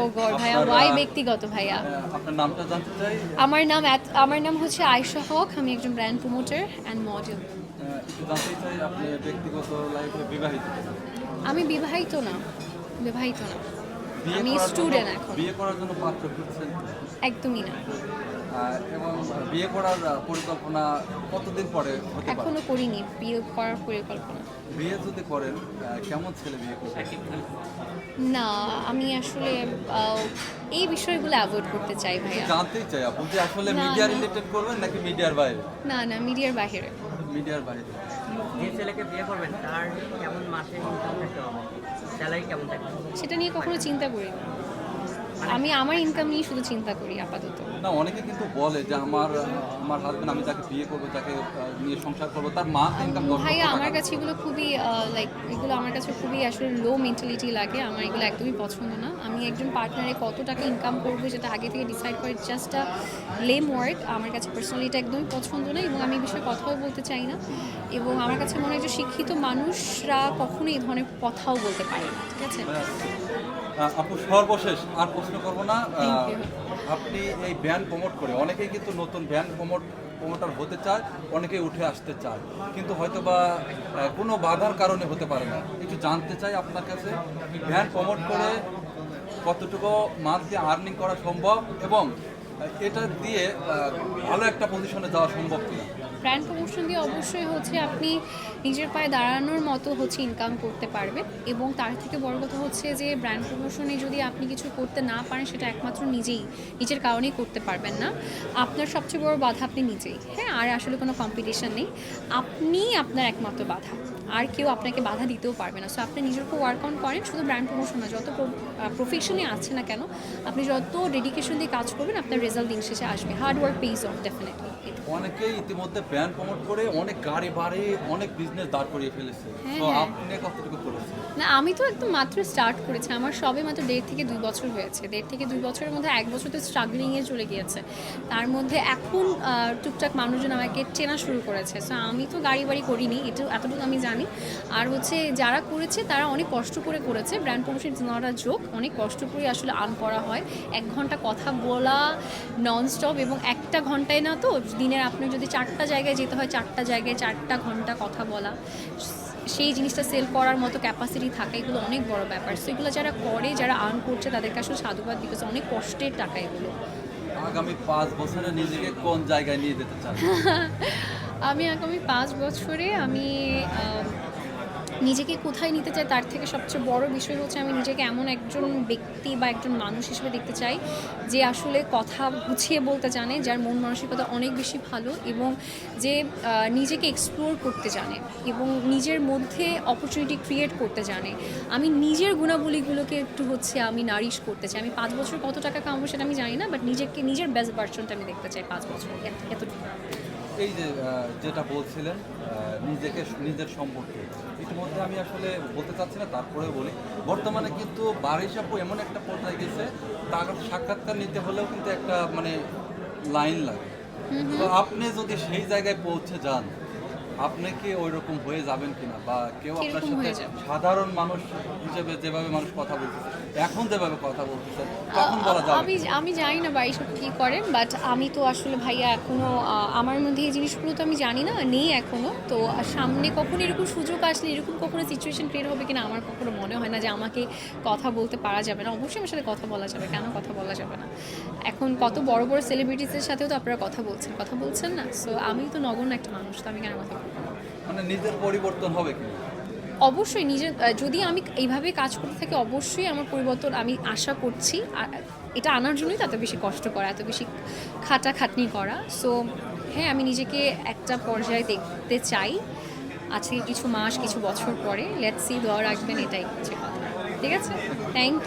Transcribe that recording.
ও god ভাইয়া ওয়াই ব্যক্তিগত ভাইয়া? আপনার নামটা জানতে চাই? আমার নাম আমার নাম হচ্ছে আয়শা হক আমি একজন ব্র্যান্ড প্রমোটার অ্যান্ড মডেল জানতে চাই আপনি ব্যক্তিগত লাইফে বিবাহিত আমি বিবাহিত না বিবাহিত না। আমি স্টুডেন্ট এখন। বিয়ে করার জন্য পাত্র খুঁজছেন? একদমই না। এবং বিয়ে করার পরিকল্পনা কতদিন পরে হতে পারে? এখনও করিনি বিয়ে করার পরিকল্পনা। বিয়ে যদি করেন কেমন ছেলে বিয়ে করবেন না আমি আসলে এই বিষয়গুলো অ্যাভয়েড করতে চাই ভাইয়া। জানতেই চাই আপনি যে আসলে মিডিয়া রিলেটেড করবেন নাকি মিডিয়ার বাইরে? না না মিডিয়ার বাইরে। মিডিয়ার বাইরে। যে ছেলেকে বিয়ে করবেন তার কেমন মাসে ইনকাম থাকতে হবে? স্যালারি কেমন থাকতে হবে সেটা নিয়ে কখনো চিন্তা করি না আমি আমার ইনকাম নিয়ে শুধু চিন্তা করি আপাতত। না অনেকে কিন্তু বলে যে আমার আমার হাজবেন্ড আমি যাকে বিয়ে করব আহ, নিয়ে সংসার করব তার মা ইনকাম ভাইয়া আমার কাছে এগুলো খুবই লাইক এগুলো আমার কাছে খুবই আসলে লো মেন্টালিটি লাগে আমার এগুলো একদমই পছন্দ না। আমি একজন পার্টনারে কত টাকা ইনকাম করব যেটা আগে থেকে ডিসাইড করে জাস্ট আ লেম ওয়ার্ক আমার কাছে পার্সোনালি এটা একদমই পছন্দ না এবং আমি এই বিষয়ে কথাও বলতে চাই না। এবং আমার কাছে মনে হয় যে শিক্ষিত মানুষরা কখনোই এই ধরনের কথাও বলতে পারে না ঠিক আছে? আপু সর্বশেষ আর প্রশ্ন করব না. আপনি এই ব্যান্ড প্রমোট করে অনেকেই কিন্তু নতুন ব্যান্ড প্রমোট প্রমোটার হতে চায় অনেকেই উঠে আসতে চায়। কিন্তু হয়তো বা কোনো বাধার কারণে হতে পারে না। কিছু জানতে চাই আপনার কাছে ব্যান্ড প্রমোট করে কতটুকু মান্থলি আর্নিং করা সম্ভব এবং এটা দিয়ে ভালো একটা পজিশনে যাওয়া সম্ভব কিনা? ব্র্যান্ড প্রমোশন দিয়ে অবশ্যই হচ্ছে আপনি নিজের পায়ে দাঁড়ানোর মতো হচ্ছে ইনকাম করতে পারবেন এবং তার থেকে বড় কথা হচ্ছে যে ব্র্যান্ড প্রমোশনে যদি আপনি কিছু করতে না পারেন, সেটা একমাত্র নিজেই, নিজের কারণেই করতে পারবেন না। আপনার সবচেয়ে বড় বাধা আপনি নিজেই হ্যাঁ? আর আসলে কোনো কম্পিটিশন নেই। আপনি আপনার একমাত্র বাধা। আর কেউ আপনাকে বাধা দিতেও পারবে না। সো আপনি নিজের উপর ওয়ার্ক অন করেন, শুধু ব্র্যান্ড প্রমোশন না, যত প্রফেশনে আছে না কেন, আপনি যত ডেডিকেশন দিয়ে কাজ করবেন, আপনার রেজাল্ট দিন শেষে আসবে। Hard work pays off definitely অনেকেই ইতিমধ্যে ব্যান্ড প্রমোট করে অনেক গাড়ি বাড়ি অনেক বিজনেস দাঁড় করিয়ে ফেলেছে। হ্যাঁ, তো হ্যাঁ। আপনি কতটুকু করেছেন? না আমি তো একদম মাত্র স্টার্ট করেছি। আমার সবে মাত্র দেড় থেকে দুই বছর হয়েছে। দেড় থেকে দুই বছরের মধ্যে এক বছর তো স্ট্রাগলিংয়ে চলে গিয়েছে। তার মধ্যে এখন টুকটাক মানুষজন আমাকে চেনা শুরু করেছে। সো আমি তো গাড়ি বাড়ি করিনি এটা এতটুকু আমি জানি। আর হচ্ছে যারা করেছে তারা অনেক কষ্ট করে করেছে। Brand promotion is not a joke অনেক কষ্ট করে আসলে আর্ন করা হয়। এক ঘণ্টা কথা বলা ননস্টপ এবং একটা ঘন্টায় না তো দিনের আপনি যদি চারটা জায়গায় যেতে হয় চারটা জায়গায় চারটা ঘণ্টা কথা বলা সেই জিনিসটা সেল করার মতো ক্যাপাসিটি থাকে এগুলো অনেক বড় ব্যাপার। সো এগুলো যারা করে যারা আর্ন করছে তাদেরকে আসলে সাধুবাদ বিকজ অনেক কষ্টের টাকা এগুলো। আগামী পাঁচ বছরে নিজেকে কোন জায়গায় নিয়ে যেতে চান? আমি আগামী পাঁচ বছরে আমি নিজেকে কোথায় নিতে চাই তার থেকে সবচেয়ে বড় বিষয় হচ্ছে আমি নিজেকে এমন একজন ব্যক্তি বা একজন মানুষ হিসেবে দেখতে চাই যে আসলে কথা গুছিয়ে বলতে জানে, যার মন মানসিকতা অনেক বেশি ভালো এবং যে নিজেকে এক্সপ্লোর করতে জানে এবং নিজের মধ্যে অপরচুনিটি ক্রিয়েট করতে জানে। আমি নিজের গুণাবলীগুলোকে একটু হচ্ছে আমি নারিশ করতে চাই। আমি পাঁচ বছর কত টাকা কামাবো সেটা আমি জানি না বাট নিজেকে, নিজের বেস্ট ভার্সনটা আমি দেখতে চাই পাঁচ বছর এতটুকু। এই যে যেটা বলছিলেন নিজেকে নিজের সম্পর্কে। ইতিমধ্যে আমি আসলে বলতে চাচ্ছি না তারপরে বলি। বর্তমানে কিন্তু বারিশ আপু এমন একটা পর্যায়ে গেছে তার সাক্ষাৎকার নিতে হলেও কিন্তু একটা মানে লাইন লাগে। তো আপনি যদি সেই জায়গায় পৌঁছে যান আপনি কি ওই রকম হয়ে যাবেন কিনা? বা কেউ আপনার সাথে? সাধারণ মানুষ হিসেবে যেভাবে মানুষ কথা বলতেছে এখন যেভাবে কথা বলতেছে তখন বলা যাবে আমি আমি জানি না বাড়ি সব কী করেন বাট আমি তো আসলে ভাইয়া এখনও আমার মধ্যে এই জিনিসগুলো তো আমি জানি না নেই এখনও। তো সামনে কখনো এরকম সুযোগ আসলে এরকম কখনো সিচুয়েশন ক্রিয়েট হবে কিনা আমার কখনো মনে হয় না যে আমাকে কথা বলতে পারা যাবে না। অবশ্যই আমার সাথে কথা বলা যাবে কেন কথা বলা যাবে না? এখন কত বড় বড় সেলিব্রিটিসের সাথেও তো আপনারা কথা বলছেন কথা বলছেন না? সো আমি তো নগণ্য একটা মানুষ তো আমি কেন কথা বলব? মানে নিজের পরিবর্তন হবে কিনা অবশ্যই নিজের যদি আমি এইভাবে কাজ করতে থাকি, অবশ্যই আমার পরিবর্তন আমি আশা করছি। এটা আনার জন্যই তো এত বেশি কষ্ট করা, এত বেশি খাটা খাটনি করা। সো হ্যাঁ আমি নিজেকে একটা পর্যায়ে দেখতে চাই। আজকে কিছু মাস, কিছু বছর পরে লেটস সি দোয়া রাখবেন, এটাই হচ্ছে কথা। ঠিক আছে? থ্যাংক